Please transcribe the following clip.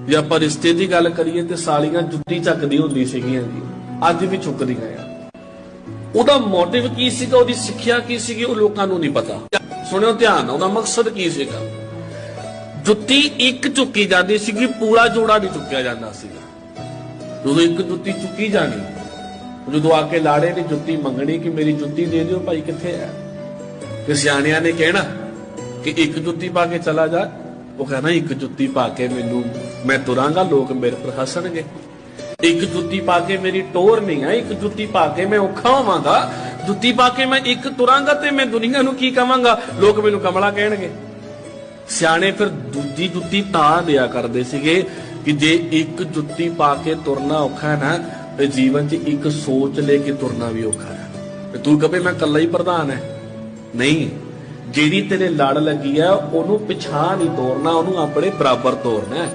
ਜੇ ਆਪਾਂ ਰਿਸ਼ਤੇ ਦੀ ਗੱਲ ਕਰੀਏ ਤੇ ਸਾਲੀਆਂ ਜੁੱਤੀ ਚੱਕਦੀ ਹੁੰਦੀ ਸੀਗੀਆਂ ਜੀ। ਅੱਜ ਵੀ ਚੁੱਕਦੀਆਂ ਆ। ਉਹਦਾ ਮੋਟਿਵ ਕੀ ਸੀਗਾ? ਉਹਦੀ ਸਿੱਖਿਆ ਕੀ ਸੀਗੀ? ਉਹ ਲੋਕਾਂ ਨੂੰ ਨਹੀਂ ਪਤਾ। ਸੁਣਿਓ ਧਿਆਨ ਨਾਲ ਉਹਦਾ ਮਕਸਦ ਕੀ ਸੀਗਾ? ਜੁੱਤੀ ਇੱਕ ਚੁੱਕੀ ਜਾਂਦੀ ਸੀਗੀ, ਪੂਰਾ ਜੋੜਾ ਨਹੀਂ ਚੁੱਕਿਆ ਜਾਂਦਾ ਸੀਗਾ। ਜਦੋਂ ਇੱਕ ਜੁੱਤੀ ਚੁੱਕੀ ਜਾਣੀ, ਜਦੋਂ ਆ ਕੇ ਲਾੜੇ ਨੇ ਜੁੱਤੀ ਮੰਗਣੀ ਕਿ ਮੇਰੀ ਜੁੱਤੀ ਦੇ ਦਿਓ, ਭਾਈ ਕਿੱਥੇ ਹੈ? ਕਿ ਸਿਆਣਿਆਂ ਨੇ ਕਹਿਣਾ ਕਿ ਇੱਕ ਜੁੱਤੀ ਪਾ ਕੇ ਚਲਾ ਜਾ। ਉਹ ਕਹਿੰਦਾ ਇੱਕ ਜੁੱਤੀ ਪਾ ਕੇ ਮੈਨੂੰ, ਮੈਂ ਤੁਰਾਂਗਾ, ਲੋਕ ਮੇਰੇ ਪਰ ਹੱਸਣਗੇ। ਇੱਕ ਜੁੱਤੀ ਪਾ ਕੇ ਮੇਰੀ ਟੋਰ ਨਹੀਂ ਹੈ ਇੱਕ ਜੁੱਤੀ ਪਾ ਕੇ ਮੈਂ ਔਖਾ ਹੋਵਾਂਗਾ। ਜੁੱਤੀ ਪਾ ਕੇ ਮੈਂ ਇੱਕ ਤੁਰਾਂਗਾ ਤੇ ਮੈਂ ਦੁਨੀਆ ਨੂੰ ਕੀ ਕਵਾਂਗਾ? ਲੋਕ ਮੈਨੂੰ ਕਮਲਾ ਕਹਿਣਗੇ। ਸਿਆਣੇ ਫਿਰ ਦੂਜੀ ਜੁੱਤੀ ਤਾਂ ਦਿਆ ਕਰਦੇ ਸੀਗੇ ਕਿ ਜੇ ਇੱਕ ਜੁੱਤੀ ਪਾ ਕੇ ਤੁਰਨਾ ਔਖਾ ਨਾ, ਤੇ ਜੀਵਨ 'ਚ ਇੱਕ ਸੋਚ ਲੈ ਕੇ ਤੁਰਨਾ ਵੀ ਔਖਾ ਹੈ। ਤੂੰ ਕਹੇ, ਮੈਂ ਇਕੱਲਾ ਹੀ ਪ੍ਰਧਾਨ ਹੈ। ਨਹੀਂ ਜਿਹੜੀ ਤੇਰੇ ਲੜ ਲੱਗੀ ਆ ਉਹਨੂੰ ਪਿਛਾਂ ਨਹੀਂ ਤੋਰਨਾ ਉਹਨੂੰ ਆਪਣੇ ਬਰਾਬਰ ਤੋਰਨਾ